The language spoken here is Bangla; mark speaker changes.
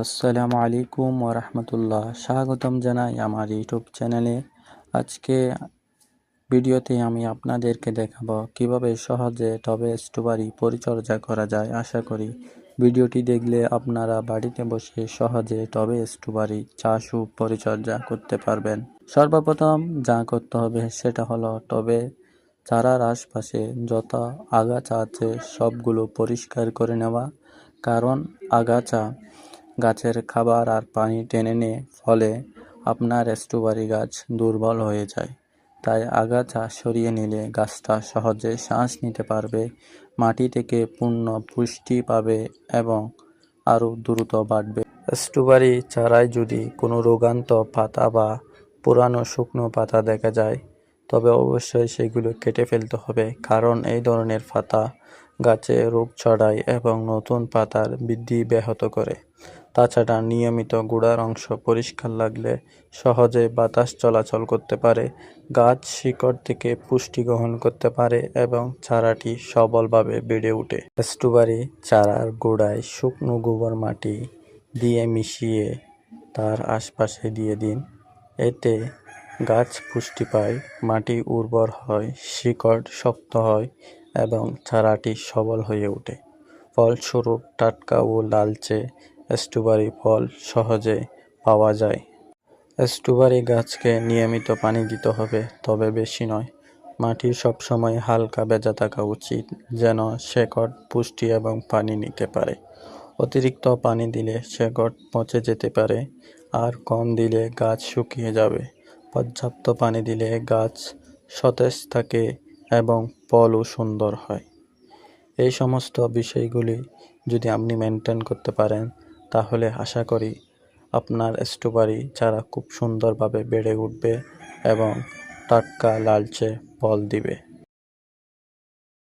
Speaker 1: আসসালামু আলাইকুম ওরহমতুল্লাহ স্বাগতম জানাই আমার ইউটিউব চ্যানেলে। আজকে ভিডিওতে আমি আপনাদেরকে দেখাবো কীভাবে সহজে টবে স্ট্রবেরি পরিচর্যা করা যায়। আশা করি ভিডিওটি দেখলে আপনারা বাড়িতে বসে সহজে টবে স্ট্রবেরি চাষ ও পরিচর্যা করতে পারবেন। সর্বপ্রথম যা করতে হবে সেটা হলো টবে চারার আশপাশে যত আগাছা আছে সবগুলো পরিষ্কার করে নেওয়া। কারণ আগাছা গাছের খাবার আর পানি টেনে নিয়ে, ফলে আপনার স্ট্রবেরি গাছ দুর্বল হয়ে যায়। তাই আগাছা সরিয়ে নিলে গাছটা সহজে শ্বাস নিতে পারবে, মাটি থেকে পূর্ণ পুষ্টি পাবে এবং আরও দ্রুত বাড়বে। স্ট্রবেরি চারায় যদি কোনো রোগান্ত পাতা বা পুরানো শুকনো পাতা দেখা যায়, তবে অবশ্যই সেগুলো কেটে ফেলতে হবে, কারণ এই ধরনের পাতা গাছে রোগ ছড়ায় এবং নতুন পাতার বৃদ্ধি ব্যাহত করে। তাছাড়া নিয়মিত গোড়ার অংশ পরিষ্কার লাগলে সহজে বাতাস চলাচল করতে পারে, গাছ শিকড় থেকে পুষ্টি গ্রহণ করতে পারে এবং চারাটি সবলভাবে বেড়ে ওঠে। স্ট্রবেরি চারার গোড়ায় শুকনো গোবর মাটি দিয়ে মিশিয়ে তার আশপাশে দিয়ে দিন। এতে গাছ পুষ্টি পায়, মাটি উর্বর হয়, শিকড় শক্ত হয় এবং চারাটি সবল হয়ে ওঠে। ফলস্বরূপ টাটকা ও লালচে স্ট্রবেরি ফল সহজে পাওয়া যায়। স্ট্রবেরি গাছকে নিয়মিত পানি দিতে হবে, তবে বেশি নয়। মাটি সবসময় হালকা ভেজা থাকা উচিত, যেন শেকড় পুষ্টি এবং পানি নিতে পারে। অতিরিক্ত পানি দিলে শেকড় পচে যেতে পারে, আর কম দিলে গাছ শুকিয়ে যাবে। পর্যাপ্ত পানি দিলে গাছ সতেজ থাকে এবং ফলও সুন্দর হয়। এই সমস্ত বিষয়গুলি যদি আপনি মেনটেন করতে পারেন তাহলে আশা করি আপনার স্ট্রবেরি চারা খুব সুন্দরভাবে বেড়ে উঠবে এবং টাটকা লালচে ফল দিবে।